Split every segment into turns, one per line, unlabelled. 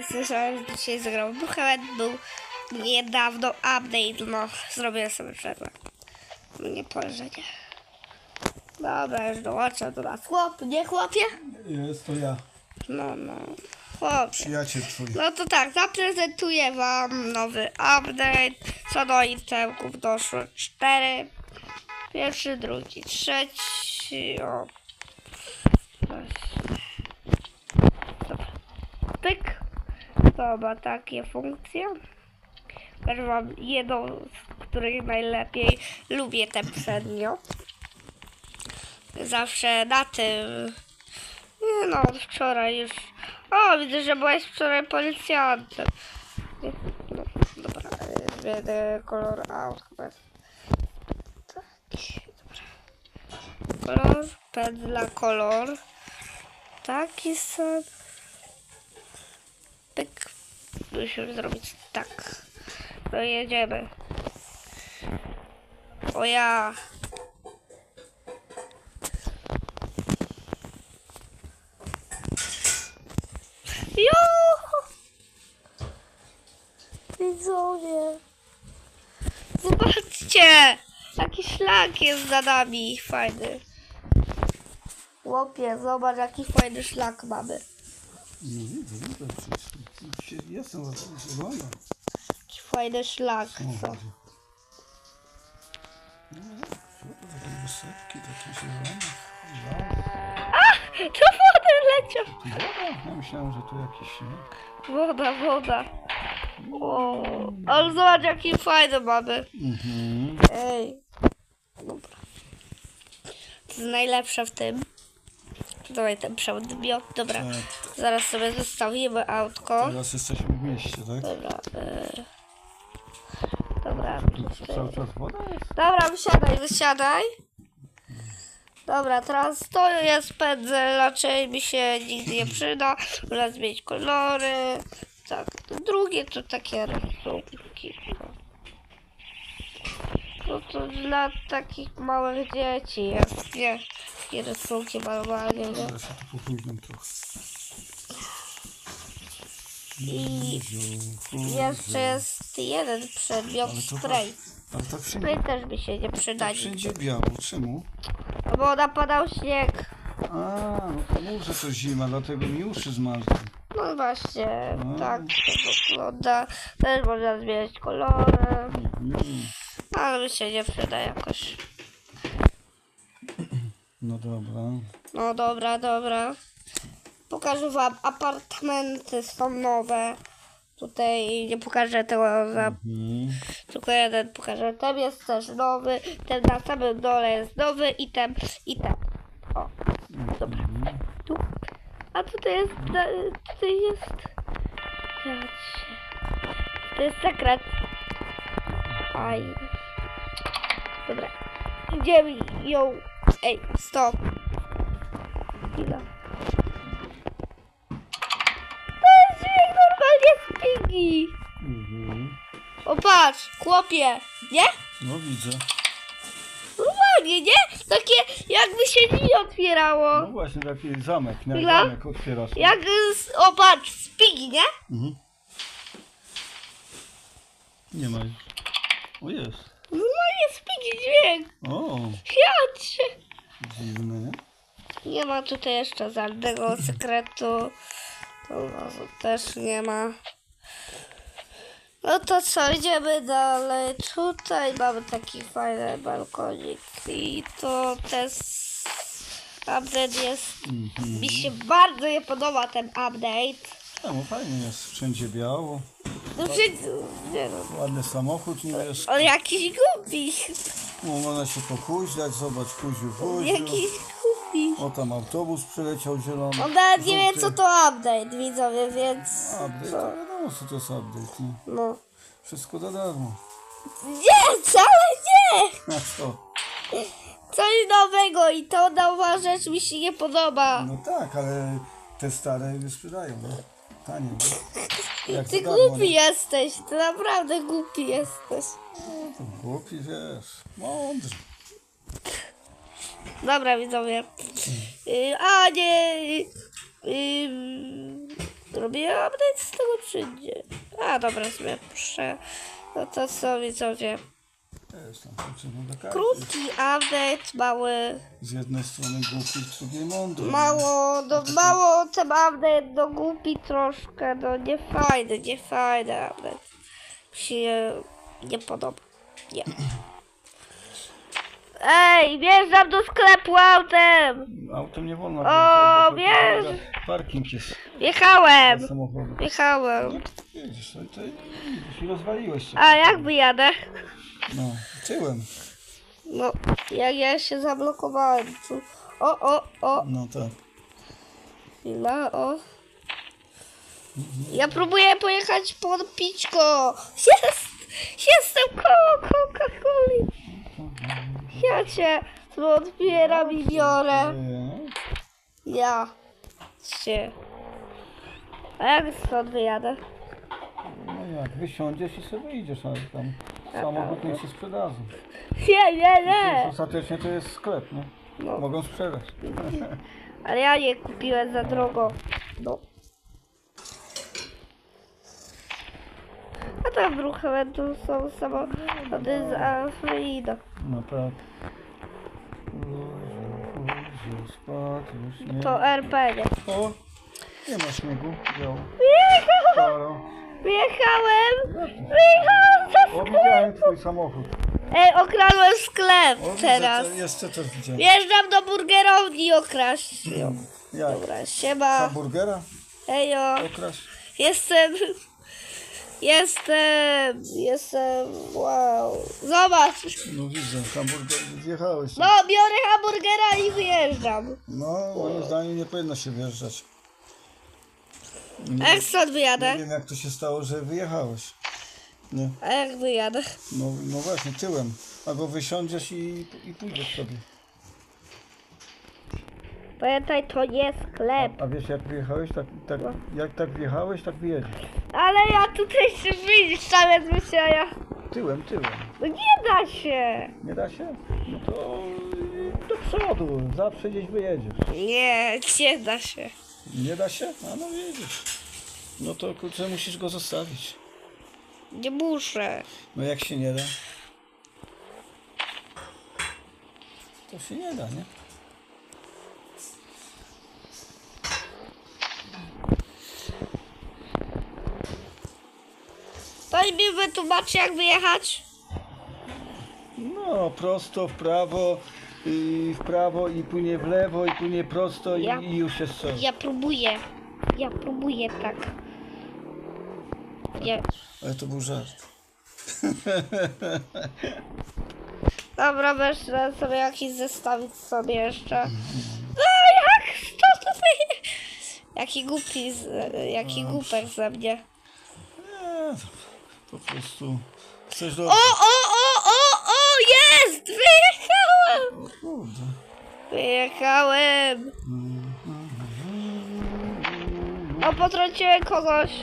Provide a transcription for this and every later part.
Słyszałem, że dzisiaj zagrał Buchelet, był niedawno update, no zrobię sobie przerwę. Nie poleżenie. Dobra, już dołączam do nas. Chłop, nie chłopie?
Jest to ja,
No, no, chłopie.
przyjaciel twój.
No to tak, zaprezentuję wam nowy update. Co do itemków doszło cztery. Pierwszy, drugi, trzeci. O. Dobra. Pyk. To takie funkcje. Pokażę jedną, z której najlepiej lubię tę przednio. Zawsze na tym nie no, wczoraj już. O, widzę, że byłeś wczoraj policjantem. No, dobra, zmienię kolor aut chyba. Taki, dobra. Kolor, pędzla, kolor. Taki sam. Pyk. Musimy zrobić tak. No jedziemy. O ja. Jo! Widzowie. Zobaczcie! Jaki szlak jest za nami fajny. Łopie, zobacz jaki fajny szlak mamy.
No widzę, widzę, przecież się- jestem zadowolony.
Jaki fajny szlak. Co?
No, to takie wysepki, takie zielone? Ja,
To woda leciał.
woda? Ja myślałem, że tu jakiś śnieg.
Woda, woda. O, ale zobacz jaki fajny mamy.
Mhm.
Ej. Dobra. To jest najlepsze w tym. Dawaj ten przedmiot. Dobra.
Tak,
Zaraz sobie zostawimy autko.
teraz jesteśmy w mieście, tak?
Dobra. Y... Dobra.
Tu cały czas woda jest?
Dobra, wysiadaj, wysiadaj. Dobra, teraz to jest pędzel, raczej mi się nigdy nie przyda. Można zmienić kolory. Tak, to drugie to takie rysunki. No to dla takich małych dzieci jest, nie? Takie rysunki malowanie, nie?
Dobra, się tu popóźniam trochę.
I jeszcze jest jeden przedmiot,
Ale to
spray.
Ale tak wszędzie,
Spray też by się nie
tak
przydał.
wszędzie biało. Czemu?
Bo napadał śnieg.
A, no to mów, że to zima, dlatego mi uszy zmarzły.
No właśnie,
No.
tak to wygląda. Też można zmieniać kolory,
Mhm.
ale mi się nie przyda jakoś.
No dobra.
No dobra, dobra. Pokażę wam, apartamenty są nowe. Tutaj nie pokażę tego za
Mhm.
tylko jeden pokażę. Ten jest też nowy, ten na samym dole jest nowy i ten, i ten. O, dobra. Tu. A tutaj jest, tutaj jest... To jest sekret. Aj. Dobra. Idziemy ją... Ej, stop. Chwila. To jest dźwięk normalnie z pigi.
Mhm.
O patrz, chłopie. Nie?
No widzę.
Normalnie, nie? Takie jakby się drzwi
No
otwierało.
właśnie taki zamek, jak
Chwila.
zamek otwierasz.
Jak z... O patrz, z pigi, nie?
Mhm. Nie ma już. O jest.
Normalnie z dźwięk.
O,
Jacie.
Dziwne, nie?
Nie ma tutaj jeszcze żadnego sekretu. To też nie ma. No to co, idziemy dalej. Tutaj mamy taki fajny balkonik i to też update jest.
Mhm.
Mi się bardzo nie podoba ten update.
No fajnie jest, wszędzie biało.
No nie no,
Ładny samochód niebieski.
on jakiś głupi.
No, można się pokuźlać, zobacz, kuziu, kuziu.
Jakiś głupi.
O, tam autobus przyleciał zielony.
On nawet nie wie
żółty.
co to update, widzowie, więc...
Update, to wiadomo co to jest update, nie?
No.
Wszystko za darmo.
Nie, wcale nie!
A co?
Coś nowego i to nowa rzecz mi się nie podoba.
No tak, ale te stare nie sprzedają, no. Tanie, nie? Jak
Ty
darmo,
głupi
nie?
jesteś, ty naprawdę głupi jesteś.
To Głupi, wiesz, mądry.
Dobra widzowie. Y, a nie... y, y, Robię update z tego nie? A dobra, sobie puszczę. No to co widzowie?
Tam do karty.
Krótki update, mały.
Z jednej strony głupi, z drugiej mądry.
Mało, no mało ten update, no głupi troszkę, no nie fajny, nie fajny update. Mi się nie podoba. Nie. Ej, wjeżdżam do sklepu autem!
Autem nie wolno.
O,
wjeżdżać,
wiesz.
Parking jest
Wjechałem!
dla samochodu.
Wjechałem.
No, Jedziesz, no to i rozwaliłeś się.
A jak wyjadę?
No, tyłem.
No, jak ja się zablokowałem tu. O, o, o,
No tak.
chwila, o. Ja próbuję pojechać pod pićko. Jest! Jestem koło Coca-Coli. Ja cię tu otwieram i biorę. Ja cię. A jak stąd wyjadę?
No jak, wysiądziesz i sobie idziesz, ale tam samochód nie się sprzedadzą.
Nie, nie, nie.
Ostatecznie to jest sklep, nie?
No.
Mogą sprzedać.
Ale ja je kupiłem za drogo. No. A tam w Ruchamentu są samochody z Afryda.
No tak. Spadł już nie.
To RPG.
O, nie ma śniegu, biało.
Wyjechałem! Wyjechałem! Wyjechałem!
O, widziałem twój samochód.
Ej, okradłem sklep
O, widzę,
teraz.
to jeszcze też widziałem.
Wjeżdżam do burgerowni okraść. ją.
Jak?
Dobra, siema.
Hamburgera?
Ejo.
Okraść?
Jestem. Jestem. Jestem. Wow. Zobacz.
No widzę, hamburger, wjechałeś.
No, biorę hamburgera i wyjeżdżam.
No, moim zdaniem nie powinno się wjeżdżać.
A jak stąd
Nie
wyjadę?
wiem jak to się stało, że wyjechałeś. Nie,
A jak wyjadę?
no, no właśnie, tyłem. Albo wysiądziesz i, i pójdziesz sobie.
Pamiętaj, to nie sklep.
A wiesz jak wyjechałeś, tak, tak, jak tak wjechałeś, tak wyjedziesz.
Ale ja tutaj się widzisz, tam jest wysiaja.
Tyłem, tyłem.
No nie da się.
Nie da się? No to y, do przodu, zawsze gdzieś wyjedziesz.
Nie, nie da się.
Nie da się? A no jedziesz. No to kurczę, musisz go zostawić.
Nie muszę.
No jak się nie da? To się nie da, nie?
Ktoś mi wytłumaczy, jak wyjechać?
No, prosto w prawo, i w prawo i płynie w lewo i płynie prosto i,
Ja-
i już jest co.
Ja próbuję. Ja próbuję tak. Ja...
Ale to był żart.
Dobra, weszłam sobie jakiś zestawić sobie jeszcze. No jak to to wyje? Jaki głupi, z, jaki głupek ze mnie.
Nie, to po prostu chcesz do...
O, o, o, jest! Wyjechałem!
Kurde.
Wyjechałem! O, potrąciłem kogoś.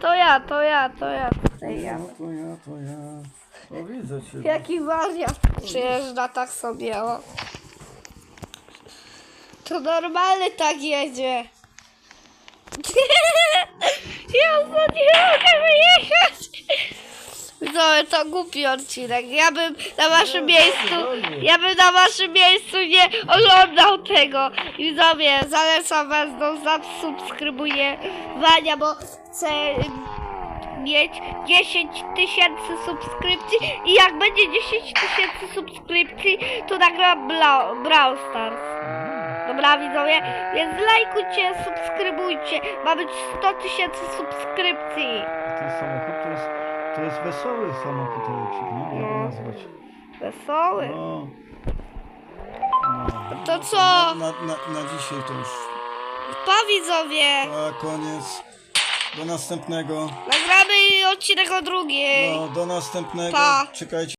To ja, to ja, to ja. Tutaj ja.
No to ja, to ja. O, widzę cię.
Jaki wariat przyjeżdża tak sobie, o. To normalny tak jedzie. Ja za nie mogę wyjechać. No, to głupi odcinek. Ja bym na waszym miejscu, ja bym na waszym miejscu nie oglądał tego. Widzowie, zalecam was do zasubskrybowania, bo chcę mieć 10 tysięcy subskrypcji i jak będzie 10 tysięcy subskrypcji, to nagram Bla- Brawl Stars. Dobra widzowie, więc lajkujcie, subskrybujcie. Ma być 100 tysięcy subskrypcji.
Ten samochód to jest, to jest wesoły samochód elektryczny, nie? Jak go nazwać?
Wesoły.
No. No.
To co?
Na, na, na, na dzisiaj to już.
Pa widzowie.
A koniec. Do następnego.
Nagramy odcinek o drugiej.
No, do następnego.
Pa.
Czekajcie.